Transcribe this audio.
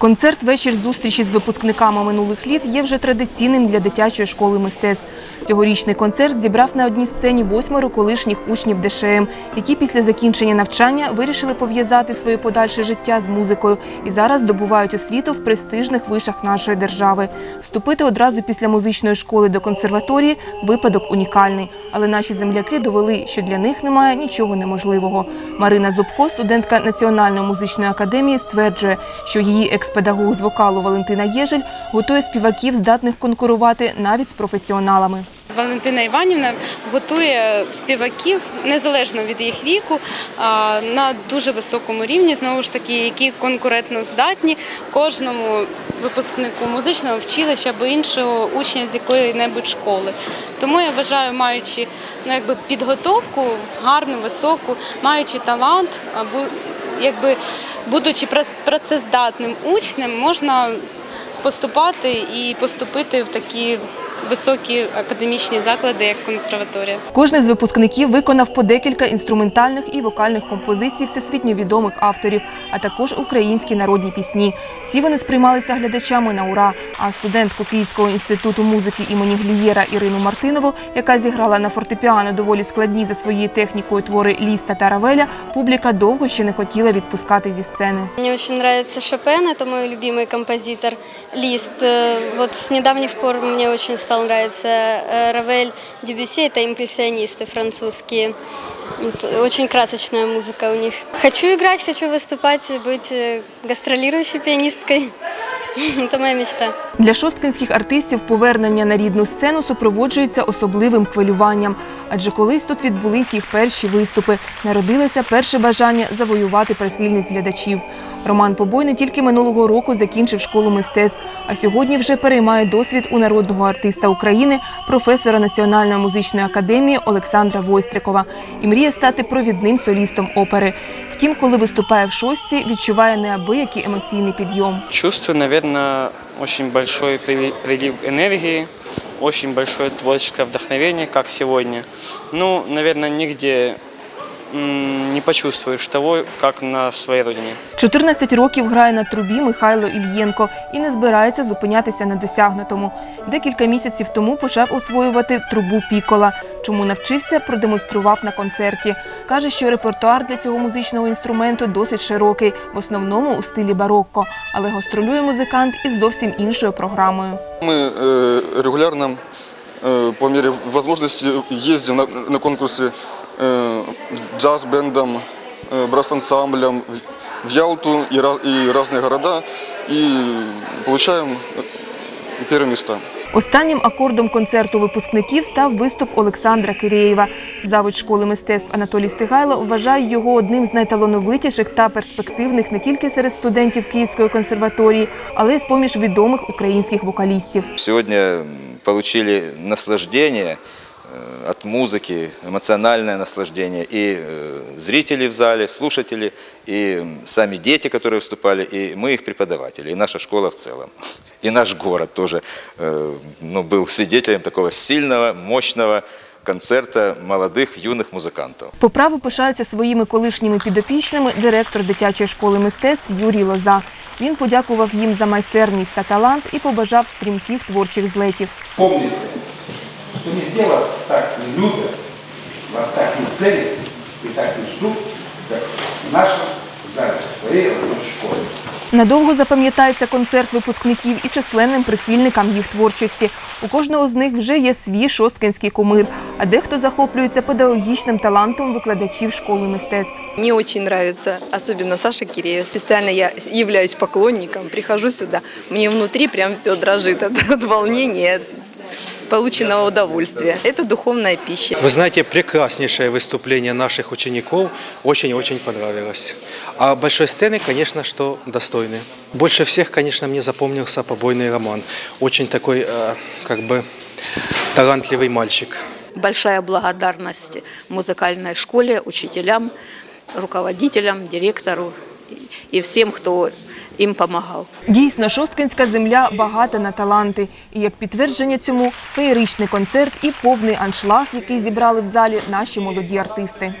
Концерт вечір зустрічі з випускниками минулих літ є вже традиційним для дитячої школи мистецтв. Цьогорічний концерт зібрав на одній сцені восьмеро колишніх учнів ДШМ, які після закінчення навчання вирішили пов'язати своє подальше життя з музикою і зараз здобувають освіту в престижних вишах нашої держави. Вступити одразу після музичної школи до консерваторії випадок унікальний, але наші земляки довели, що для них немає нічого неможливого. Марина Зубко, студентка Національної музичної академії, стверджує, що її екс-педагог з вокалу Валентина Єжель готує співаків, здатних конкурувати навіть з професіоналами. Валентина Іванівна готує співаків незалежно від їх віку на дуже високому рівні, знову ж таки, які конкурентно здатні кожному випускнику музичного вчилища або іншого учня з якої-небудь школи. Тому я вважаю, маючи ну, якби підготовку гарну, високу, маючи талант, або якби будучи працездатним учнем, можна поступати і поступити в такі високі академічні заклади, як консерваторія. Кожен з випускників виконав по декілька інструментальних і вокальних композицій всесвітньо відомих авторів, а також українські народні пісні. Всі вони сприймалися глядачами на ура. А студентку Київського інституту музики імені Глієра Ірину Мартинову, яка зіграла на фортепіано доволі складні за своєю технікою твори Ліста та Равеля, публіка довго ще не хотіла відпускати зі сцени. Мне очень нравится Шопен, это мой любимый композитор. Лист. Э, Вот с недавних пор мне очень стал нравиться э, Равель Дебюсси, это импрессионисты французские. Вот Очень красочная музыка у них. Хочу играть, хочу выступать, быть э, гастролирующей пианисткой. Это моя мечта. Для шосткинських артистів повернення на рідну сцену супроводжується особливим хвилюванням. Адже колись тут відбулись їх перші виступи, народилося перше бажання завоювати прихильність глядачів. Роман Побой не тільки минулого року закінчив школу мистецтв, а сьогодні вже переймає досвід у народного артиста України, професора Національної музичної академії Олександра Войстрикова і мріє стати провідним солістом опери. Втім, коли виступає в шостці, відчуває неабиякий емоційний підйом. Чувствую, очень большой прили- прилив энергии, очень большое творческое вдохновение, как сегодня. Ну, наверное, нигде не почувствуешь того, как на своей родине. 14 років грає на трубі Михайло Ільєнко і не збирається зупинятися на досягнутому. Декілька місяців тому почав освоювати трубу пікола. Чому навчився, продемонстрував на концерті. Каже, що репертуар для цього музичного інструменту досить широкий, в основному у стилі барокко. Але гастролює музикант із зовсім іншою програмою. Мы э, регулярно, э, по мере возможности, ездим на, на конкурсы э, джаз-бендом, э, брас-ансамблем в- в Ялту и, ра- и разные города и получаем э, первые места. Останнім акордом концерту випускників став виступ Олександра Кирєєва. Завуч школи мистецтв Анатолій Стигайло вважає його одним з найталановитіших та перспективних не тільки серед студентів Київської консерваторії, але й з поміж відомих українських вокалістів. Сегодня м, получили наслаждение э, от музыки, эмоциональное наслаждение. И э, зрители в зале, слушатели, и м, сами дети, которые выступали, и мы их преподаватели, и наша школа в целом. И наш город тоже э, ну, был свидетелем такого сильного, мощного концерта молодых, юных музыкантов. По праву пишається своїми колишніми підопічними директор дитячої школи мистецтв Юрій Лоза. Він подякував їм за майстерність та талант і побажав стрімких творчих злетів. Помните, что везде вас так не любят, вас так не ценят и так не ждут, как в нашем зале, своей родной школе. Надовго запам'ятається концерт випускників і численним прихильникам їх творчості. У кожного з них вже є свій шосткинський кумир, а дехто захоплюється педагогічним талантом викладачів школи мистецтв. Мне очень нравится, особенно Саша Киреев. Специально я являюсь поклонником, прихожу сюда, мне внутри прям все дрожит от, от волнения, от полученного удовольствия. Это духовная пища. Вы знаете, прекраснейшее выступление наших учеников очень-очень понравилось. А большой сцены, конечно, что достойны. Больше всех, конечно, мне запомнился побойный роман. Очень такой, э, как бы, талантливый мальчик. Большая благодарность музыкальной школе, учителям, руководителям, директору и- всім, хто їм допомагав. Дійсно, шосткинська земля багата на таланти. І як підтвердження цьому феєричний концерт і повний аншлаг, який зібрали в залі наші молоді артисти.